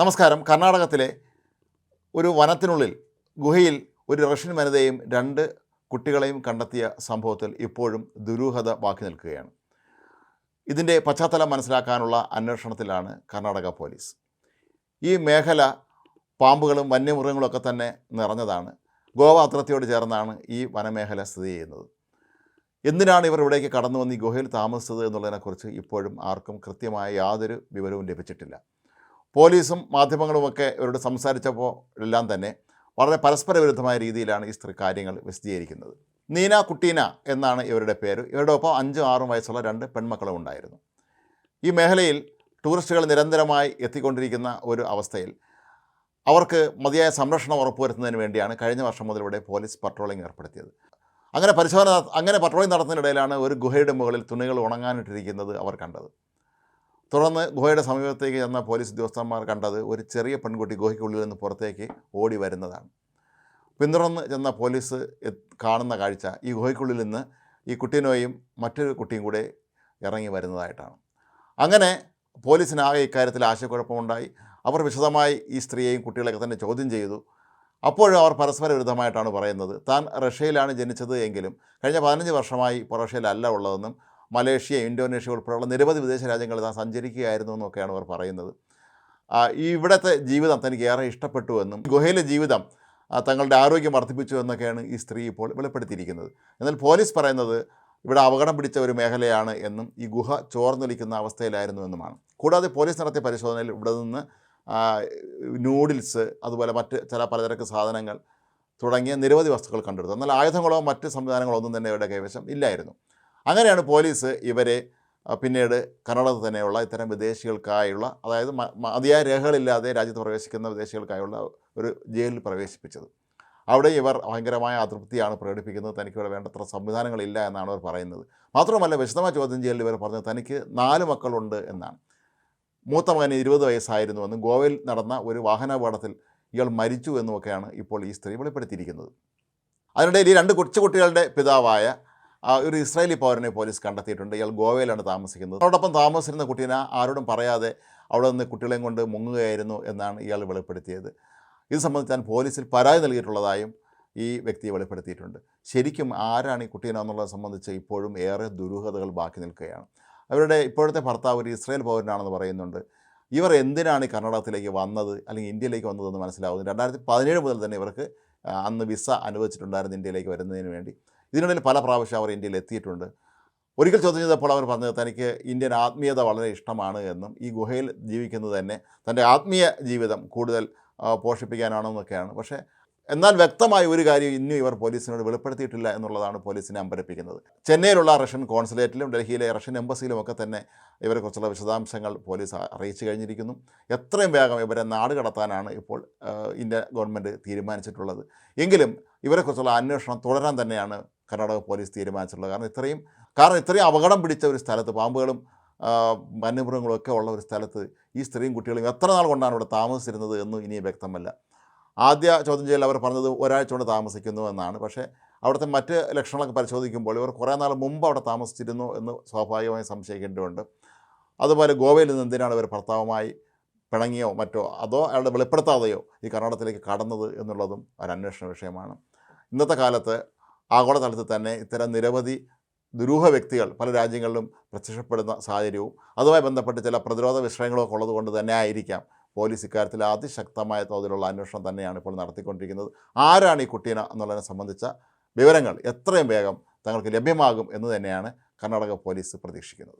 നമസ്കാരം. കർണാടകത്തിലെ ഒരു വനത്തിനുള്ളിൽ ഗുഹയിൽ ഒരു റഷ്യൻ വനിതയും രണ്ട് കുട്ടികളെയും കണ്ടെത്തിയ സംഭവത്തിൽ ഇപ്പോഴും ദുരൂഹത ബാക്കി നിൽക്കുകയാണ്. ഇതിന്റെ പശ്ചാത്തലം മനസ്സിലാക്കാനുള്ള അന്വേഷണത്തിലാണ് കർണാടക പോലീസ്. ഈ മേഖല പാമ്പുകളും വന്യമൃഗങ്ങളൊക്കെ തന്നെ നിറഞ്ഞതാണ്. ഗോവ അതിർത്തിയോട് ചേർന്നാണ് ഈ വനമേഖല സ്ഥിതി ചെയ്യുന്നത്. എന്തിനാണ് ഇവർ ഇവിടേക്ക് കടന്നു വന്ന് ഈ ഗുഹയിൽ താമസിച്ചത് എന്നുള്ളതിനെക്കുറിച്ച് ഇപ്പോഴും ആർക്കും കൃത്യമായ യാതൊരു വിവരവും ലഭിച്ചിട്ടില്ല. പോലീസും മാധ്യമങ്ങളുമൊക്കെ ഇവരോട് സംസാരിച്ചപ്പോൾ എല്ലാം തന്നെ വളരെ പരസ്പര വിരുദ്ധമായ രീതിയിലാണ് ഈ സ്ത്രീ കാര്യങ്ങൾ വിശദീകരിക്കുന്നത്. നീന കുട്ടീന എന്നാണ് ഇവരുടെ പേര്. ഇവരുടെ ഒപ്പം അഞ്ചും ആറും വയസ്സുള്ള രണ്ട് പെൺമക്കളും ഉണ്ടായിരുന്നു. ഈ മേഖലയിൽ ടൂറിസ്റ്റുകൾ നിരന്തരമായി എത്തിക്കൊണ്ടിരിക്കുന്ന ഒരു അവസ്ഥയിൽ അവർക്ക് മതിയായ സംരക്ഷണം ഉറപ്പുവരുത്തുന്നതിന് വേണ്ടിയാണ് കഴിഞ്ഞ വർഷം മുതൽ ഇവിടെ പോലീസ് പട്രോളിംഗ് ഏർപ്പെടുത്തിയത്. അങ്ങനെ പരിശോധന അങ്ങനെ പട്രോളിംഗ് നടത്തുന്നതിനിടയിലാണ് ഒരു ഗുഹയുടെ മുകളിൽ തുണികൾ ഉണങ്ങാനിട്ടിരിക്കുന്നത് അവർ കണ്ടത്. തുടർന്ന് ഗുഹയുടെ സമീപത്തേക്ക് ചെന്ന പോലീസ് ഉദ്യോഗസ്ഥന്മാർ കണ്ടത് ഒരു ചെറിയ പെൺകുട്ടി ഗുഹയ്ക്കുള്ളിൽ നിന്ന് പുറത്തേക്ക് ഓടി വരുന്നതാണ്. പിന്തുടർന്ന് ചെന്ന പോലീസ് കാണുന്ന കാഴ്ച ഈ ഗുഹയ്ക്കുള്ളിൽ നിന്ന് ഈ കുട്ടീനോയും മറ്റൊരു കുട്ടിയും കൂടെ ഇറങ്ങി വരുന്നതായിട്ടാണ്. അങ്ങനെ പോലീസിനാകെ ഇക്കാര്യത്തിൽ ആശയക്കുഴപ്പമുണ്ടായി. അവർ വിശദമായി ഈ സ്ത്രീയെയും കുട്ടികളെയൊക്കെ തന്നെ ചോദ്യം ചെയ്തു. അപ്പോഴും അവർ പരസ്പര വിരുദ്ധമായിട്ടാണ് പറയുന്നത്. താൻ റഷ്യയിലാണ് ജനിച്ചത് എങ്കിലും കഴിഞ്ഞ പതിനഞ്ച് വർഷമായി ഇപ്പോൾ റഷ്യയിലല്ല ഉള്ളതെന്നും മലേഷ്യ ഇന്തോനേഷ്യ ഉൾപ്പെടെയുള്ള നിരവധി വിദേശ രാജ്യങ്ങളിൽ താൻ സഞ്ചരിക്കുകയായിരുന്നു എന്നൊക്കെയാണ് അവർ പറയുന്നത്. ഇവിടുത്തെ ജീവിതം തനിക്ക് ഏറെ ഇഷ്ടപ്പെട്ടു എന്നും ഗുഹയിലെ ജീവിതം തങ്ങളുടെ ആരോഗ്യം വർദ്ധിപ്പിച്ചു എന്നൊക്കെയാണ് ഈ സ്ത്രീ ഇപ്പോൾ വെളിപ്പെടുത്തിയിരിക്കുന്നത്. എന്നാൽ പോലീസ് പറയുന്നത് ഇവിടെ അപകടം പിടിച്ച ഒരു മേഖലയാണ് എന്നും ഈ ഗുഹ ചോർന്നൊലിക്കുന്ന അവസ്ഥയിലായിരുന്നു എന്നുമാണ്. കൂടാതെ പോലീസ് നടത്തിയ പരിശോധനയിൽ ഇവിടെ നിന്ന് നൂഡിൽസ് അതുപോലെ മറ്റ് ചില പലചരക്ക് സാധനങ്ങൾ തുടങ്ങിയ നിരവധി വസ്തുക്കൾ കണ്ടെടുത്തു. എന്നാൽ ആയുധങ്ങളോ മറ്റ് സംവിധാനങ്ങളോ ഒന്നും തന്നെ ഇവരുടെ കൈവശം ഇല്ലായിരുന്നു. അങ്ങനെയാണ് പോലീസ് ഇവരെ പിന്നീട് കന്നഡത്തിൽ തന്നെയുള്ള ഇത്തരം വിദേശികൾക്കായുള്ള അതായത് മതിയായ രേഖകളില്ലാതെ രാജ്യത്ത് പ്രവേശിക്കുന്ന വിദേശികൾക്കായുള്ള ഒരു ജയിലിൽ പ്രവേശിപ്പിച്ചത്. അവിടെ ഇവർ ഭയങ്കരമായ അതൃപ്തിയാണ് പ്രകടിപ്പിക്കുന്നത്. തനിക്ക് ഇവിടെ വേണ്ടത്ര സംവിധാനങ്ങളില്ല എന്നാണ് അവർ പറയുന്നത്. മാത്രമല്ല വിശദമായ ചോദ്യം ചെയ്യലിൽ ഇവർ പറഞ്ഞത് തനിക്ക് നാല് മക്കളുണ്ട് എന്നാണ്. മൂത്ത മകന് ഇരുപത് വയസ്സായിരുന്നുവെന്നും ഗോവയിൽ നടന്ന ഒരു വാഹനാപകടത്തിൽ ഇയാൾ മരിച്ചു എന്നുമൊക്കെയാണ് ഇപ്പോൾ ഈ സ്ത്രീ വെളിപ്പെടുത്തിയിരിക്കുന്നത്. അതിനിടയിൽ ഈ രണ്ട് കൊച്ചുകുട്ടികളുടെ പിതാവായ ഒരു ഇസ്രായേലി പൗരനെ പോലീസ് കണ്ടെത്തിയിട്ടുണ്ട്. ഇയാൾ ഗോവയിലാണ് താമസിക്കുന്നത്. അതോടൊപ്പം താമസിച്ചിരുന്ന കുട്ടീനെ ആരോടും പറയാതെ അവിടെ നിന്ന് കുട്ടികളെയും കൊണ്ട് മുങ്ങുകയായിരുന്നു എന്നാണ് ഇയാൾ വെളിപ്പെടുത്തിയത്. ഇത് സംബന്ധിച്ച് ഞാൻ പോലീസിൽ പരാതി നൽകിയിട്ടുള്ളതായും ഈ വ്യക്തി വെളിപ്പെടുത്തിയിട്ടുണ്ട്. ശരിക്കും ആരാണ് ഈ കുട്ടീനെ എന്നുള്ളത് സംബന്ധിച്ച് ഇപ്പോഴും ഏറെ ദുരൂഹതകൾ ബാക്കി നിൽക്കുകയാണ്. അവരുടെ ഇപ്പോഴത്തെ ഭർത്താവ് ഒരു ഇസ്രായേൽ പൗരനാണെന്ന് പറയുന്നുണ്ട്. ഇവർ എന്തിനാണ് ഈ കർണാടകത്തിലേക്ക് വന്നത് അല്ലെങ്കിൽ ഇന്ത്യയിലേക്ക് വന്നതെന്ന് മനസ്സിലാവുന്നു. രണ്ടായിരത്തി പതിനേഴ് മുതൽ തന്നെ ഇവർക്ക് അന്ന് വിസ അനുവദിച്ചിട്ടുണ്ടായിരുന്നു ഇന്ത്യയിലേക്ക് വരുന്നതിന് വേണ്ടി. ഇതിനിടയിൽ പല പ്രാവശ്യം അവർ ഇന്ത്യയിൽ എത്തിയിട്ടുണ്ട്. ഒരിക്കൽ ചോദ്യം ചെയ്തപ്പോൾ അവർ പറഞ്ഞത് തനിക്ക് ഇന്ത്യൻ ആത്മീയത വളരെ ഇഷ്ടമാണ് എന്നും ഈ ഗുഹയിൽ ജീവിക്കുന്നത് തന്നെ തന്റെ ആത്മീയ ജീവിതം കൂടുതൽ പോഷിപ്പിക്കാനാണെന്നൊക്കെയാണ് പക്ഷേ എന്നാൽ വ്യക്തമായ ഒരു കാര്യം ഇന്നും ഇവർ പോലീസിനോട് വെളിപ്പെടുത്തിയിട്ടില്ല എന്നുള്ളതാണ് പോലീസിനെ അമ്പരപ്പിക്കുന്നത്. ചെന്നൈയിലുള്ള റഷ്യൻ കോൺസുലേറ്റിലും ഡൽഹിയിലെ റഷ്യൻ എംബസിയിലും ഒക്കെ തന്നെ ഇവരെക്കുറിച്ചുള്ള വിശദാംശങ്ങൾ പോലീസ് അറിയിച്ചു കഴിഞ്ഞിരിക്കുന്നു. എത്രയും വേഗം ഇവരെ നാട് കടത്താനാണ് ഇപ്പോൾ ഇന്ത്യ ഗവൺമെന്റ് തീരുമാനിച്ചിട്ടുള്ളത്. എങ്കിലും ഇവരെക്കുറിച്ചുള്ള അന്വേഷണം തുടരാൻ തന്നെയാണ് കർണാടക പോലീസ് തീരുമാനിച്ചിട്ടുള്ളത് കാരണം ഇത്രയും കാരണം ഇത്രയും അപകടം പിടിച്ച ഒരു സ്ഥലത്ത് പാമ്പുകളും വന്യമൃഗങ്ങളും ഒക്കെ ഉള്ള ഒരു സ്ഥലത്ത് ഈ സ്ത്രീയും കുട്ടികളും എത്ര നാൾ കൊണ്ടാണ് ഇവിടെ താമസിച്ചിരുന്നത് എന്ന് ഇനി വ്യക്തമല്ല. ആദ്യ ചോദ്യം ചെയ്യൽ അവർ പറഞ്ഞത് ഒരാഴ്ച കൊണ്ട് താമസിക്കുന്നു എന്നാണ്. പക്ഷേ അവിടുത്തെ മറ്റ് ലക്ഷണങ്ങളൊക്കെ പരിശോധിക്കുമ്പോൾ ഇവർ കുറേ നാൾ മുമ്പ് അവിടെ താമസിച്ചിരുന്നു എന്ന് സ്വാഭാവികമായി സംശയിക്കേണ്ടതുണ്ട്. അതുപോലെ ഗോവയിൽ നിന്ന് എന്തിനാണ് ഇവർ ഭർത്താവുമായി പിണങ്ങിയോ മറ്റോ അതോ അയാളുടെ വെളിപ്പെടുത്താതെയോ ഈ കർണാടകത്തിലേക്ക് കടന്നത് എന്നുള്ളതും ഒരു അന്വേഷണ വിഷയമാണ്. ഇന്നത്തെ കാലത്ത് ആഗോളതലത്തിൽ തന്നെ ഇത്തരം നിരവധി ദുരൂഹ വ്യക്തികൾ പല രാജ്യങ്ങളിലും പ്രത്യക്ഷപ്പെടുന്ന സാഹചര്യവും അതുമായി ബന്ധപ്പെട്ട് ചില പ്രതിരോധ വിഷയങ്ങളൊക്കെ ഉള്ളതുകൊണ്ട് തന്നെ ആയിരിക്കാം പോലീസ് ഇക്കാര്യത്തിൽ അതിശക്തമായ തോതിലുള്ള അന്വേഷണം തന്നെയാണ് ഇപ്പോൾ നടത്തിക്കൊണ്ടിരിക്കുന്നത്. ആരാണ് ഈ കുട്ടീന എന്നുള്ളതിനെ സംബന്ധിച്ച വിവരങ്ങൾ എത്രയും വേഗം തങ്ങൾക്ക് ലഭ്യമാകും എന്ന് തന്നെയാണ് കർണാടക പോലീസ് പ്രതീക്ഷിക്കുന്നത്.